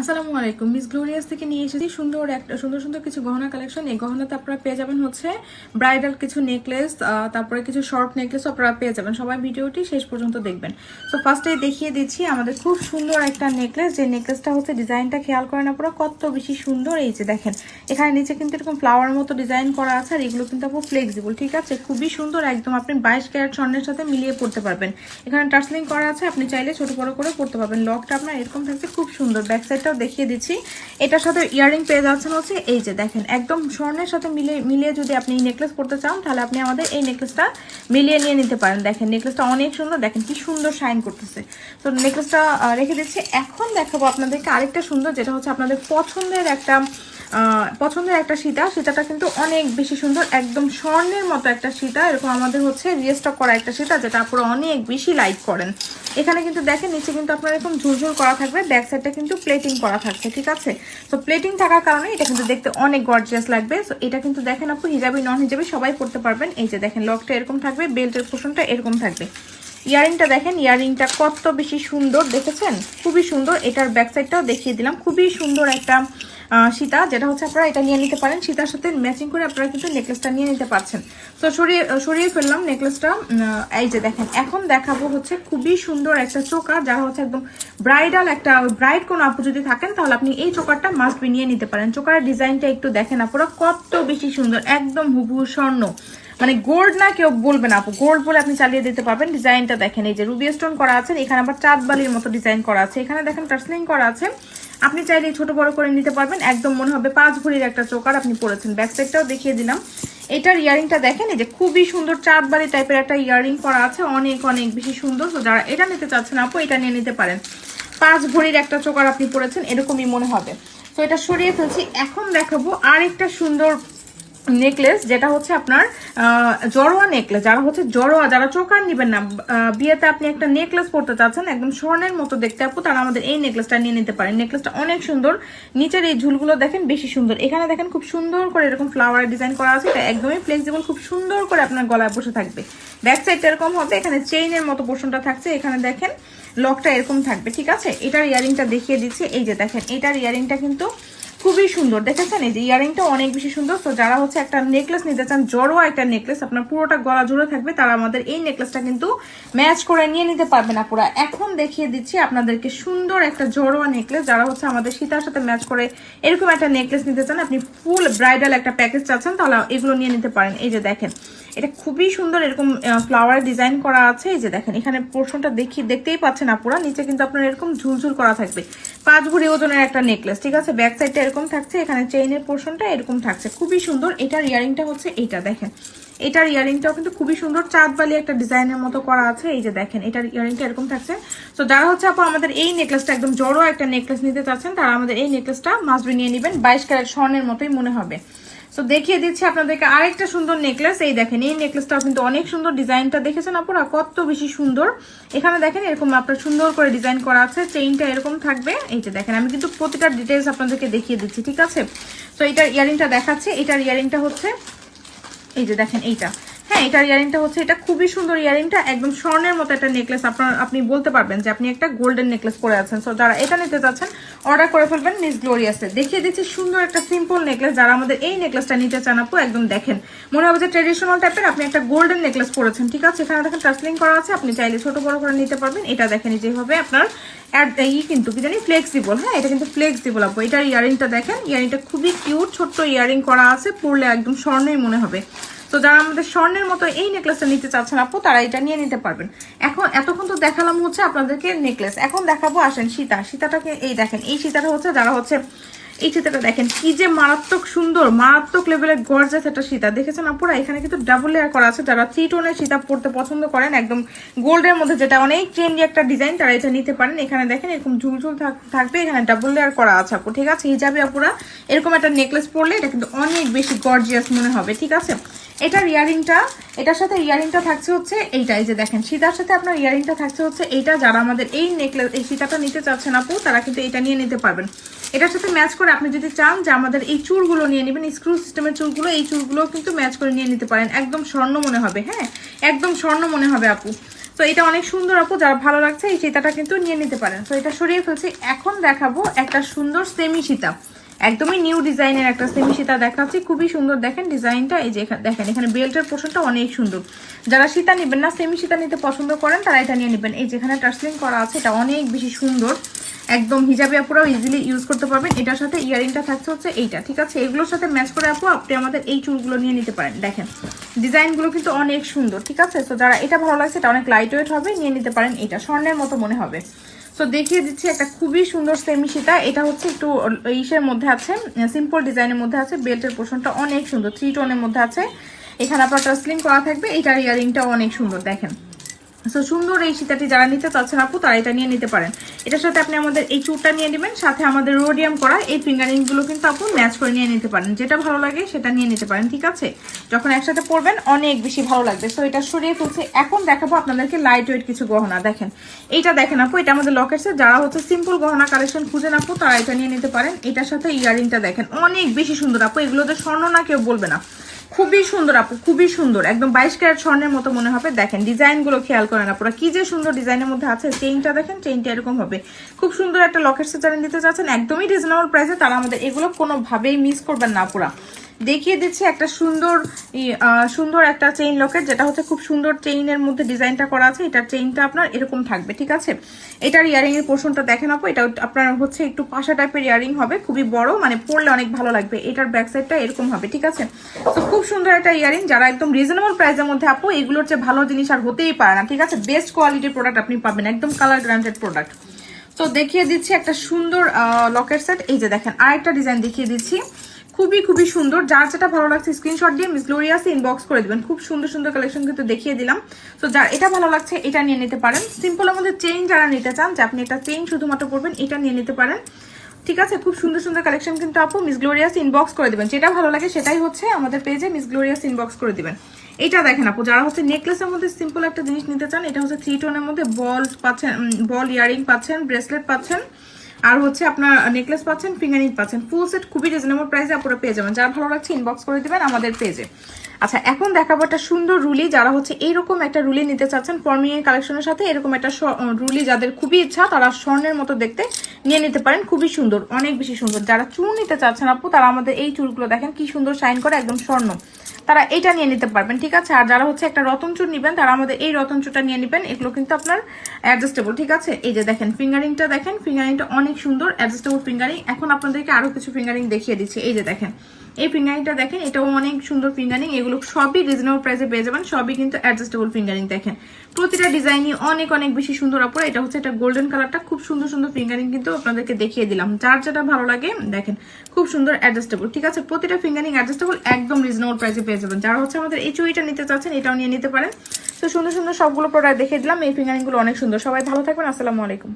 আসসালামু আলাইকুম। Miss glorious থেকে নিয়ে এসেছি সুন্দর একটা, সুন্দর সুন্দর কিছু গহনা কালেকশন এই গহনাতে আপনারা পেয়ে যাবেন হচ্ছে ব্রাইডাল কিছু নেকলেস তারপরে কিছু শর্ট নেকলেস আপনারা পেয়ে যাবেন। সবাই ভিডিওটি শেষ পর্যন্ত দেখবেন। তো ফার্স্টে দেখিয়ে দিচ্ছি আমাদের খুব সুন্দর একটা নেকলেস যে নেকলেসটা হচ্ছে ডিজাইনটা খেয়াল করেন আপনারা, কত বেশি সুন্দর। এই যে দেখেন, এখানে নিচে কিন্তু এরকম ফ্লাওয়ার মতো ডিজাইন করা আছে আর এগুলো কিন্তু আপু ফ্লেক্সিবল ঠিক আছে? খুবই সুন্দর, একদম আপনি বাইশ ক্যারেট স্বর্ণের সাথে মিলিয়ে পড়তে পারবেন। এখানে টার্সলিং করা আছে, আপনি চাইলে ছোট বড় করে পড়তে পারবেন। লকটা আপনার এরকম থাকছে, খুব সুন্দর। ব্যাক সাইডটাও দেখিয়ে দিচ্ছি। এটার সাথে ইয়ারিং পেয়ে যাচ্ছেন হচ্ছে এই যে দেখেন, একদম স্বর্ণের সাথে মিলে, মিলিয়ে যদি আপনি নেকলেস পরতে চান, তাহলে আপনি আমাদের এই নেকলেসটা মিলিয়ে নিয়ে নিতে পারেন। দেখেন নেকলেসটা অনেক সুন্দর, দেখেন কি সুন্দর শাইন করতেছে। তো নেকলেসটা রেখে দিচ্ছি। এখন দেখাবো আপনাদেরকে আরেকটা সুন্দর, যেটা হচ্ছে আপনাদের পছন্দের একটা পছন্দের একটা সীতা, সীতাটা কিন্তু অনেক বেশি সুন্দর, একদম স্বর্ণের মতো একটা সীতা। এরকম আমাদের হচ্ছে রিয়েস্টক করা একটা সীতা, যেটা আপনারা অনেক বেশি লাইক করেন। এখানে কিন্তু দেখেন, নিচে কিন্তু আপনার এরকম ঝুরঝুর করা থাকবে ব্যাক সাইডটা কিন্তু প্লেটিং করা থাকছে ঠিক আছে? তো প্লেটিং থাকার কারণে এটা কিন্তু দেখতে অনেক গর্জিয়াস লাগবে। তো এটা কিন্তু দেখেন আপু, হিজাবি নন হিজাবি সবাই পড়তে পারবেন। এই যে দেখেন লকটা এরকম থাকবে বেল্টের পোষণটা এরকম থাকবে। ইয়ারিংটা দেখেন, ইয়ারিংটা কত বেশি সুন্দর, দেখেছেন? খুবই সুন্দর। এটার ব্যাক সাইডটাও দেখিয়ে দিলাম। খুবই সুন্দর একটা সীতা, যেটা হচ্ছে আপনারা এটা নিয়ে নিতে পারেন। সীতার সাথে ম্যাচিং করে আপনারা কিন্তু নেকলেসটা নিয়ে নিতে পারছেন। তো সরিয়ে সরিয়ে ফেললাম নেকলেসটা এই যে দেখেন, এখন দেখাবো হচ্ছে খুবই সুন্দর একটা চোকার যারা হচ্ছে একদম ব্রাইডাল একটা ব্রাইড কোনো আপু যদি থাকেন, তাহলে আপনি এই চোকারটা মাস্ট বি নিয়ে নিতে পারেন। চোকার ডিজাইনটা একটু দেখেন আপুরা, কত বেশি সুন্দর, একদম হুবহু স্বর্ণ। মানে গোল্ড না কেউ বলবে না আপু। গোল্ড বলে আপনি চালিয়ে দিতে পারবেন। ডিজাইনটা দেখেন, এই যে রুবি স্টোন করা আছে, এখানে আবার চাঁদ বালির মতো ডিজাইন করা আছে। এখানে দেখেন টার্সলিং করা আছে। আপনি চাইলে ছোট বড় করে নিতে পারবেন। একদম মনে হবে পাঁচ ভরির একটা চোকার আপনি পরেছেন। ব্যাক সাইডটাও দেখিয়ে দিলাম। এটার ইয়ারিংটা দেখেন, এই যে খুবই সুন্দর চাঁদ বালি টাইপের একটা ইয়ারিং করা আছে। অনেক অনেক বেশি সুন্দর। তো যারা এটা নিতে চাচ্ছেন আপু, এটা নিয়ে নিতে পারেন। পাঁচ ভরির একটা চোকার আপনি পরেছেন, এরকমই মনে হবে। তো এটা সরিয়ে ফেলছি। এখন দেখাবো আরেকটা সুন্দর নেকলেস যেটা হচ্ছে আপনার জড়োয়া নেকলেস যারা হচ্ছে জড়োয়া, যারা চোকার নিবেন না বিয়েতে আপনি একটা নেকলেস পরতে চাচ্ছেন, একদম স্বর্ণের মতো দেখতে আপু, তারা আমাদের এই নেকলেসটা নিয়ে নিতে পারেন। নেকলেসটা অনেক সুন্দর। নিচের এই ঝুলগুলো দেখেন বেশি সুন্দর। এখানে দেখেন খুব সুন্দর করে এরকম ফ্লাওয়ারের ডিজাইন করা আছে। এটা একদমই ফ্লেক্সিবল খুব সুন্দর করে আপনার গলায় বসে থাকবে। ব্যাক সাইডটা এরকম হবে, এখানে চেইনের মতো পোর্শনটা থাকছে। এখানে দেখেন লকটা এরকম থাকবে, ঠিক আছে? এটার ইয়ারিংটা দেখিয়ে দিচ্ছি। এই যে দেখেন, এটার ইয়ারিংটা কিন্তু খুবই সুন্দর। দেখেছেন? এই যে ইয়ারিংটা অনেক বেশি সুন্দর। তো যারা হচ্ছে একটা নেকলেস নিতে চান জড়োয়া একটা নেকলেস আপনার পুরোটা গলা জুড়ে থাকবে, তারা আমাদের এই নেকলেসটা কিন্তু ম্যাচ করে নিয়ে নিতে পারবে না পুরো। এখন দেখিয়ে দিচ্ছি আপনাদেরকে সুন্দর একটা জড়োয়া নেকলেস যারা হচ্ছে আমাদের সীতার সাথে ম্যাচ করে এরকম একটা নেকলেস নিতে চান, আপনি ফুল ব্রাইডাল একটা প্যাকেজ চাচ্ছেন, তাহলে এগুলো নিয়ে নিতে পারেন। এই যে দেখেন এটা খুবই সুন্দর এরকম ফ্লাওয়ার ডিজাইন করা আছে। এই যে দেখেন, এখানে পোর্শনটা দেখি, দেখতেই পাচ্ছেন আপুরা, নিচে কিন্তু আপনার এরকম ঝুলঝুল করা থাকবে। পাঁচ ভরি ওজনের একটা নেকলেস ঠিক আছে? ব্যাক সাইডটা এরকম থাকছে, এখানে চেইনের পোর্শনটা এরকম থাকছে। খুবই সুন্দর, এটার ইয়ারিংটা হচ্ছে এইটা, দেখেন। এটার ইয়ারিংটাও কিন্তু খুবই সুন্দর, চাঁদ বালি একটা ডিজাইনের মতো করা আছে। এই যে দেখেন, এটার ইয়ারিংটা এরকম থাকছে। তো যারা হচ্ছে আপু আমাদের এই নেকলেসটা একদম জড়ো একটা নেকলেস নিতে চাচ্ছেন, তারা আমাদের এই নেকলেসটা মাসবি নিয়ে নেবেন। বাইশ ক্যারেট স্বর্ণের মতোই মনে হবে। তো দেখিয়ে দিচ্ছি আপনাদেরকে আরেকটা সুন্দর নেকলেস এই দেখেন, এই নেকলেসটাও কিন্তু অনেক সুন্দর ডিজাইনটা দেখেছেন আপনারা কত বেশি সুন্দর। এখানে দেখেন, এরকম আপনার সুন্দর করে ডিজাইন করা আছে। চেইনটা এরকম থাকবে। এইটা দেখেন, আমি কিন্তু প্রতিটা ডিটেলস আপনাদেরকে দেখিয়ে দিচ্ছি, ঠিক আছে? তো এটার ইয়ারিংটা দেখাচ্ছে। এটার ইয়ারিংটা হচ্ছে, এই যে দেখেন, এইটা। এটার ইয়ারিংটা হচ্ছে, এটা খুবই সুন্দর ইয়ারিংটা, একদম স্বর্ণের মতো একটা নেকলেস আপনার, আপনি বলতে পারবেন যে আপনি একটা গোল্ডেন নেকলেস পরে আছেন। সো যারা এটা নিতে চাচ্ছেন অর্ডার করে ফেলবেন মিস গ্লোরিয়াসে দেখিয়ে দিচ্ছি সুন্দর একটা সিম্পল নেকলেস যারা আমাদের এই নেকলেসটা নিতে চান আপু, একদম দেখেন। মনে হবে যে ট্রেডিশনাল টাইপের আপনি একটা গোল্ডেন নেকলেস পরেছেন, ঠিক আছে? এখানে দেখেন টাসলিং করা আছে, আপনি চাইলে ছোট বড় করে নিতে পারবেন। এটা দেখেন যেভাবে আপনার ই কিন্তু কি জানি ফ্লেক্সিবল হ্যাঁ এটা কিন্তু ফ্লেক্সিবল আপু। এটার ইয়ারিংটা দেখেন, ইয়ারিংটা খুবই কিউট ছোট্ট ইয়ারিং করা আছে, পরলে একদম স্বর্ণই মনে হবে। তো যারা আমাদের স্বর্ণের মতো এই নেকলেসটা নিতে চাচ্ছেন আপু, তারা এটা নিয়ে নিতে পারবেন। এখন এতক্ষণ তো দেখালাম হচ্ছে আপনাদেরকে নেকলেস এখন দেখাবো, আসেন সীতা। সীতাটাকে এই দেখেন, এই সীতাটা হচ্ছে যারা হচ্ছে, এই সীতাটা দেখেন কি যে মারাত্মক সুন্দর, মারাত্মক লেভেলের গর্জাস একটা সীতা। দেখেছেন আপুরা? এখানে কিন্তু ডাবল লেয়ার করা আছে। যারা থ্রি টোনের সীতা পড়তে পছন্দ করেন, একদম গোল্ডের মধ্যে যেটা অনেক ট্রেন্ডি একটা ডিজাইন তারা এটা নিতে পারেন। এখানে দেখেন এরকম ঝুলঝুল থাক- থাকবে। এখানে ডাবল লেয়ার করা আছে আপু, ঠিক আছে? হিজাবি আপুরা, এরকম একটা নেকলেস পরলে এটা কিন্তু অনেক বেশি গর্জিয়াস মনে হবে, ঠিক আছে? এটার ইয়ারিংটা, এটার সাথে ইয়ারিংটা থাকছে হচ্ছে এইটা এই যে দেখেন, সীতার সাথে আপনার ইয়ারিংটা থাকছে হচ্ছে এইটা, যারা আমাদের এই নেকলেস এই সীতাটা নিতে চাচ্ছেন আপু, তারা কিন্তু এটা নিয়ে নিতে পারবেন। এটার সাথে ম্যাচ করে আপনি যদি চান যে আমাদের এই চুলগুলো নিয়ে নেবেন স্ক্রু সিস্টেমের চুলগুলো, এই চুলগুলো কিন্তু ম্যাচ করে নিয়ে নিতে পারেন। একদম স্বর্ণ মনে হবে হ্যাঁ? একদম স্বর্ণ মনে হবে আপু। তো এটা অনেক সুন্দর আপু, যারা ভালো লাগছে এই সীতাটা কিন্তু নিয়ে নিতে পারেন। তো এটা সরিয়ে ফেলছি, এখন দেখাবো একটা সুন্দর সেমি সীতা একদমই নিউ ডিজাইনের একটা সেমি সীতা দেখাচ্ছি। খুবই সুন্দর দেখেন ডিজাইনটা এই যে দেখেন, এখানে বেল্টের পোর্শনটা অনেক সুন্দর। যারা সীতা নেবেন না সেমি সীতা নিতে পছন্দ করেন, তারা এটা নিয়ে নেবেন। এই যেখানে টার্সলিং করা আছে, এটা অনেক বেশি সুন্দর। একদম হিজাবে আপুরাও ইজিলি ইউজ করতে পারবেন। এটার সাথে ইয়ারিংটা থাকছে হচ্ছে এইটা, ঠিক আছে? এগুলোর সাথে ম্যাচ করে আপু, আপনি আমাদের এই চুলগুলো নিয়ে নিতে পারেন। দেখেন ডিজাইনগুলো কিন্তু অনেক সুন্দর, ঠিক আছে? তো যারা এটা ভালো লাগছে, এটা অনেক লাইট ওয়েট হবে, নিয়ে নিতে পারেন। এটা স্বর্ণের মতো মনে হবে। তো দেখিয়ে দিচ্ছি একটা খুবই সুন্দর সেমি সীতা এটা হচ্ছে একটু ইসের মধ্যে আছে সিম্পল ডিজাইনের মধ্যে আছে বেল্টের পোর্শনটা অনেক সুন্দর থ্রি টোনের মধ্যে আছে। এখানে আপনার টাসলিং করা থাকবে এইটার ইয়ারিংটাও অনেক সুন্দর, দেখেন। সো সুন্দর এই সীতাটি যারা নিতে চাচ্ছেন আপু, তারা এটা নিয়ে নিতে পারেন। এটার সাথে আপনি আমাদের এই চুরটা নিয়ে নেবেন, সাথে আমাদের রোডিয়াম করা, এই ফিঙ্গারিংগুলো কিন্তু আপু ম্যাচ করে নিয়ে নিতে পারেন। যেটা ভালো লাগে সেটা নিয়ে নিতে পারেন, ঠিক আছে? যখন একসাথে পরবেন, অনেক বেশি ভালো লাগবে। সো এটা সরিয়ে ফেলছে এখন দেখাবো আপনাদেরকে লাইট ওয়েট কিছু গহনা। দেখেন, এইটা দেখেন আপু, এটা আমাদের লকেটসে যারা হচ্ছে সিম্পল গহনা কালেকশন খুঁজেন আপু, তারা এটা নিয়ে নিতে পারেন। এটার সাথে ইয়ারিংটা দেখেন, অনেক বেশি সুন্দর আপু। এগুলোতে স্বর্ণ না কেউ বলবে না। খুবই সুন্দর আপু, খুবই সুন্দর। একদম বাইশ ক্যারেট স্বর্ণের মতো মনে হবে। দেখেন ডিজাইনগুলো খেয়াল করেন আপুরা কি যে সুন্দর ডিজাইনের মধ্যে আছে, চেইনটা দেখেন, চেইনটা এরকম হবে। খুব সুন্দর একটা লকেট যারা নিতে চাচ্ছেন, একদমই রিজনেবল প্রাইসে তারা আমাদের এগুলো কোনোভাবেই মিস করবেন না আপুরা। দেখিয়ে দিচ্ছি একটা সুন্দর সুন্দর একটা চেইন লকেট যেটা হচ্ছে খুব সুন্দর চেইনের মধ্যে ডিজাইনটা করা আছে। এটার চেইনটা আপনার এরকম থাকবে, ঠিক আছে? এটার ইয়ারিং এর পোর্শনটা দেখেন আপু, এটা আপনার হচ্ছে একটু পাশা টাইপের ইয়ারিং হবে, খুবই বড় মানে পরলে অনেক ভালো লাগবে। এটার ব্যাক সাইডটা এরকম হবে, ঠিক আছে? তো খুব সুন্দর একটা ইয়ারিং যারা একদম রিজনেবল প্রাইসের মধ্যে আপু, এগুলোর চেয়ে ভালো জিনিস আর হতেই পারে না, ঠিক আছে? বেস্ট কোয়ালিটির প্রোডাক্ট আপনি পাবেন, একদম কালার গ্রান্টেড প্রোডাক্ট তো দেখিয়ে দিচ্ছি একটা সুন্দর লকেট সেট এই যে দেখেন, আরেকটা ডিজাইন দেখিয়ে দিচ্ছি। খুবই খুবই সুন্দর। যার যেটা ভালো লাগছে স্ক্রিনশট দিয়ে মিস গ্লোরিয়াস ইনবক্স করে দেবেন। খুব সুন্দর সুন্দর কালেকশন কিন্তু দেখিয়ে দিলাম। তো যার এটা ভালো লাগছে, এটা নিয়ে নিতে পারেন। সিম্পলের মধ্যে চেইন যারা নিতে চান, যে আপনি এটা চেইন শুধুমাত্র পড়বেন এটা নিয়ে নিতে পারেন। ঠিক আছে? খুব সুন্দর সুন্দর কালেকশন কিন্তু আপু মিস গ্লোরিয়াস ইনবক্স করে দেবেন। যেটা ভালো লাগে, সেটাই হচ্ছে আমাদের পেজে মিস গ্লোরিয়াস ইনবক্স করে দেবেন। এটা দেখেন আপু, যারা হচ্ছে নেকলেসের মধ্যে সিম্পল একটা জিনিস নিতে চান, এটা হচ্ছে থ্রি টোনের মধ্যে বল পাচ্ছেন বল ইয়ারিং পাচ্ছেন ব্রেসলেট পাচ্ছেন। আর হচ্ছে আপনার নেকলেস পাচ্ছেন ফিঙ্গারিং পাচ্ছেন ফুল সেট খুবই রিজনেবল প্রাইসে আপনারা পেয়ে যাবেন। যারা ভালো লাগছে ইনবক্স করে দিবেন আমাদের পেজে আচ্ছা এখন দেখাবো একটা সুন্দর রুলি, যারা হচ্ছে এইরকম একটা রুলি নিতে চাচ্ছেন ফর্মিং কালেকশনের সাথে এরকম একটা রুলি যাদের খুবই ইচ্ছা, তারা স্বর্ণের মতো দেখতে নিয়ে নিতে পারেন, খুবই সুন্দর, অনেক বেশি সুন্দর। যারা চুল নিতে চাচ্ছেন আপু, তারা আমাদের এই চুলগুলো দেখেন, কি সুন্দর শাইন করে, একদম স্বর্ণ। তারা এটা নিয়ে নিতে পারবেন, ঠিক আছে? আর যারা হচ্ছে একটা রতন চুর নিবেন, তারা আমাদের এই রতন চুরটা নিয়ে নেবেন। এগুলো কিন্তু আপনার অ্যাডজাস্টেবল ঠিক আছে? এই যে দেখেন ফিঙ্গারিংটা দেখেন ফিঙ্গারিংটা অনেক সুন্দর অ্যাডজাস্টেবল ফিঙ্গারিং এখন আপনাদেরকে আরও কিছু ফিঙ্গারিং দেখিয়ে দিচ্ছি। এই যে দেখেন এই ফিঙ্গারিংটা দেখেন, এটাও অনেক সুন্দর ফিঙ্গারিং এগুলো সবই রিজনেবল প্রাইসে পেয়ে যাবেন, সবই কিন্তু অ্যাডজাস্টেবল ফিঙ্গারিং দেখেন। প্রতিটা ডিজাইনই অনেক অনেক বেশি সুন্দর আপুরা এটা হচ্ছে একটা গোল্ডেন কালারটা খুব সুন্দর সুন্দর ফিঙ্গারিং কিন্তু আপনাদেরকে দেখিয়ে দিলাম। যার যেটা ভালো লাগে, দেখেন, খুব সুন্দর অ্যাডজাস্টেবল ঠিক আছে? প্রতিটা ফিঙ্গারিং অ্যাডজাস্টেবল একদম রিজনেবল প্রাইসে পেয়ে যাবেন। যারা হচ্ছে আমাদের এই চুড়িটা নিতে চাচ্ছেন, এটাও নিয়ে নিতে পারেন। তো সুন্দর সুন্দর সবগুলো প্রোডাক্ট দেখিয়ে দিলাম, এই ফিঙ্গারিংগুলো অনেক সুন্দর। সবাই ভালো থাকবেন, আসসালামু আলাইকুম।